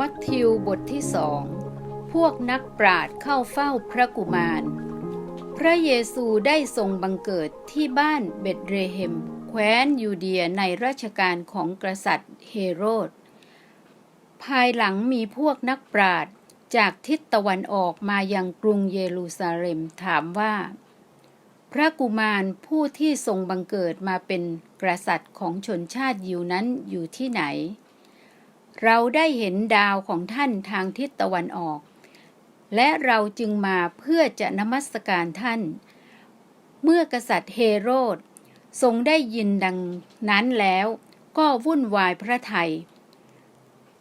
มัทธิวบทที่สอง พวกนักปราชญ์เข้าเฝ้าพระกุมาร พระเยซูได้ทรงบังเกิดที่บ้านเบตเรเฮม แคว้นยูเดียในราชการของกษัตริย์เฮโรด ภายหลังมีพวกนักปราชญ์จากทิศตะวันออกมายังกรุงเยรูซาเล็มถามว่า พระกุมารผู้ที่ทรงบังเกิดมาเป็นกษัตริย์ของชนชาติยิวนั้นอยู่ที่ไหน เราได้เห็นดาวของท่านทางทิศตะวันออก และเราจึงมาเพื่อจะนมัสการท่าน เมื่อกษัตริย์เฮโรดทรงได้ยินดังนั้นแล้วก็วุ่นวายพระไทย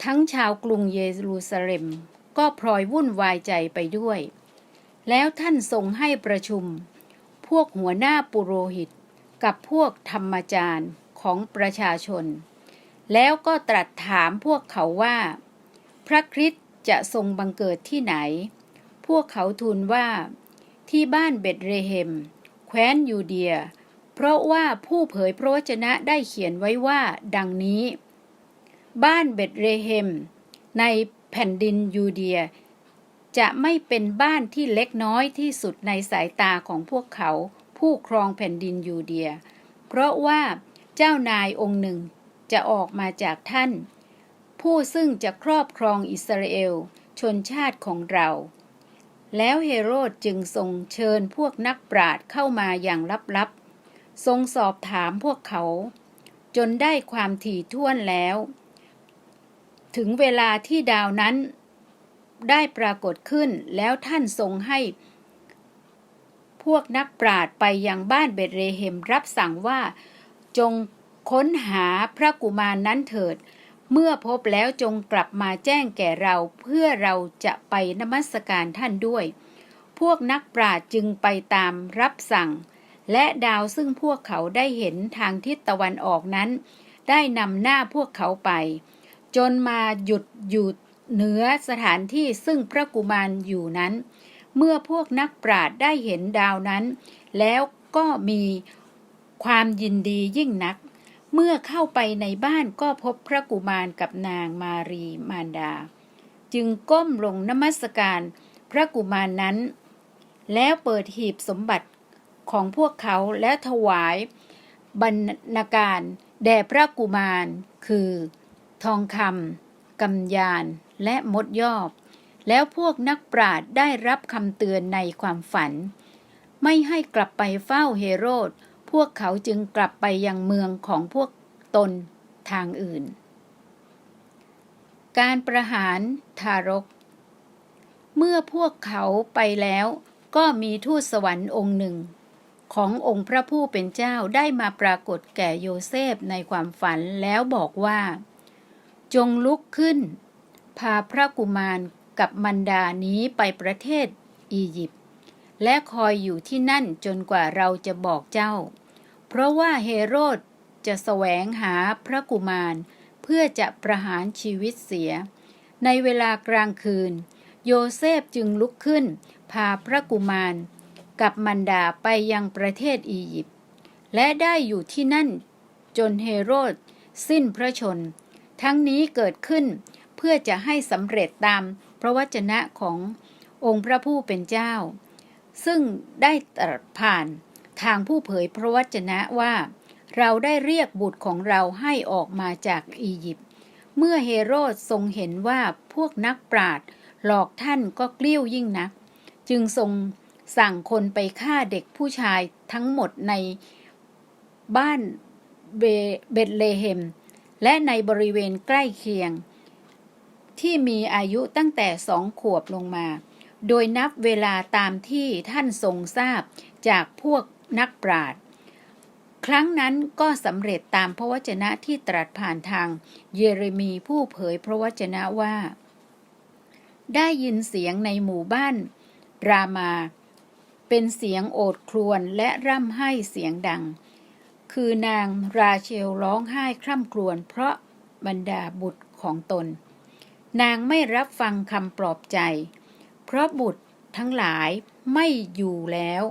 ทั้งชาวกรุงเยรูซาเล็ม ก็พลอยวุ่นวายใจไปด้วย แล้วท่านทรงให้ประชุม พวกหัวหน้าปุโรหิต กับพวกธรรมจารย์ของประชาชน แล้วก็ตรัสถามพวกเขาว่า พระคริสต์จะทรงบังเกิดที่ไหน พวกเขาทูลว่า ที่บ้านเบตเรเฮม แคว้นยูเดีย เพราะว่าผู้เผยพระวจนะได้เขียนไว้ว่า ดังนี้ บ้านเบตเรเฮม ในแผ่นดินยูเดีย จะไม่เป็นบ้านที่เล็กน้อยที่สุดในสายตาของพวกเขา ผู้ครองแผ่นดินยูเดีย เพราะว่าเจ้านายองค์หนึ่ง จะออกมาจากท่าน ผู้ซึ่งจะครอบครองอิสราเอลชนชาติของเรา แล้วเฮโรดจึงทรงเชิญพวกนักปราชญ์เข้ามาอย่างลับๆ ทรงสอบถามพวกเขา จนได้ความถี่ถ้วนแล้ว ถึงเวลาที่ดาวนั้นได้ปรากฏขึ้นแล้วท่านทรงให้ พวกนักปราชญ์ไปยังบ้านเบตเรเฮมรับสั่งว่าจง ค้นหาพระกุมารนนั้นเถิด เมื่อพบแล้วจงกลับมาแจ้งแก่เราเพื่อเราจะไปนมัสการท่านด้วย พวกนักปราชญ์จึงไปตามรับสั่ง และดาวซึ่งพวกเขาได้เห็นทางทิศตะวันออกนั้น ได้นำหน้าพวกเขาไป จนมาหยุดอยู่เหนือสถานที่ซึ่งพระกุมารอยู่นั้น เมื่อพวกนักปราชญ์ได้เห็นดาวนั้น แล้วก็มีความยินดียิ่งนัก เมื่อเข้าไปในบ้านก็พบพระกุมารกับนางมารีมารดา จึงก้มลงนมัสการพระกุมารนนั้น แล้วเปิดหีบสมบัติของพวกเขาและถวายบรรณาการแด่พระกุมาร คือ ทองคำกำยานและมดยอบ แล้วพวกนักปราชญ์ได้รับคำเตือนในความฝัน ไม่ให้กลับไปเฝ้าเฮโรด พวกเขาจึงกลับไปยังเมืองของพวกตนทางอื่น การประหารทารก เมื่อพวกเขาไปแล้วก็มีทูตสวรรค์องค์หนึ่ง ขององค์พระผู้เป็นเจ้าได้มาปรากฏแก่โยเซฟในความฝันแล้วบอกว่า จงลุกขึ้น พาพระกุมารกับมันดานี้ไปประเทศอียิปต์และคอยอยู่ที่นั่นจนกว่าเราจะบอกเจ้า เพราะว่าเฮโรดจะแสวงหาพระกุมารเพื่อจะประหารชีวิตเสีย ในเวลากลางคืน โยเซฟจึงลุกขึ้น พาพระกุมาร กับมันดาไปยังประเทศอียิปต์และได้อยู่ที่นั่น จนเฮโรดสิ้นพระชน ทั้งนี้เกิดขึ้นเพื่อจะให้สำเร็จตามพระวจนะขององค์พระผู้เป็นเจ้า ซึ่งได้ตรัสผ่าน ทางผู้เผยพระวจนะว่า เราได้เรียกบุตรของเราให้ออกมาจากอียิปต์เมื่อเฮโรดทรงเห็นว่าพวกนักปราชญ์หลอกท่านก็กลิ้วยิ่งนัก จึงทรงสั่งคนไปฆ่าเด็กผู้ชายทั้งหมดในบ้านเบตเลเฮม และในบริเวณใกล้เคียง ที่มีอายุตั้งแต่สองขวบลงมา โดยนับเวลาตามที่ท่านทรงทราบจากพวก นักปราชญ์ครั้งนั้นก็สำเร็จตามพระวจนะที่ตรัสผ่านทางเยเรมีผู้เผยพระวจนะว่า ได้ยินเสียงในหมู่บ้านรามา เป็นเสียงโอดครวญและร่ำไห้เสียงดัง คือนางราเชลร้องไห้คร่ำครวญเพราะบรรดาบุตรของตน นางไม่รับฟังคำปลอบใจ เพราะบุตรทั้งหลายไม่อยู่แล้ว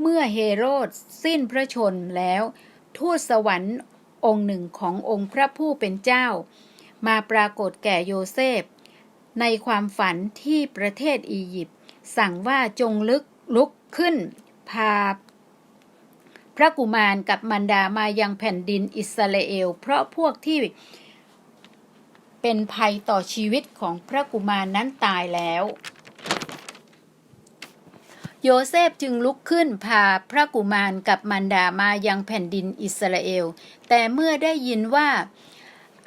เมื่อเฮโรดสิ้นพระชนแล้ว ทูตสวรรค์องค์หนึ่งขององค์พระผู้เป็นเจ้า มาปรากฏแก่โยเซฟ ในความฝันที่ประเทศอียิปต์สั่งว่าจงลึกลุกขึ้น พา พระกุมารกับมันดามายังแผ่นดินอิสราเอล เพราะพวกที่เป็นภัยต่อชีวิตของพระกุมารนั้นตายแล้ว โยเซฟจึงลุกขึ้นพาพระกุมารกับมันดามายังแผ่นดินอิสราเอล แต่เมื่อได้ยินว่า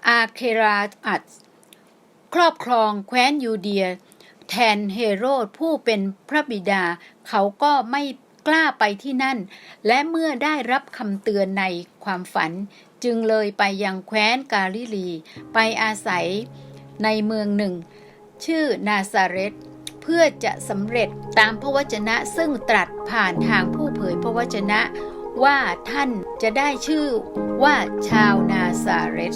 อาเคราอัดครอบครองแคว้นยูเดีย แทนเฮโรดผู้เป็นพระบิดา เขาก็ไม่กล้าไปที่นั่น และเมื่อได้รับคำเตือนในความฝัน จึงเลยไปยังแคว้นกาลิลี ไปอาศัยในเมืองหนึ่ง ชื่อนาซาเรต เพื่อจะสำเร็จตามพระวจนะซึ่งตรัสผ่านทางผู้เผยพระวจนะว่าท่านจะได้ชื่อว่าชาวนาซาเรต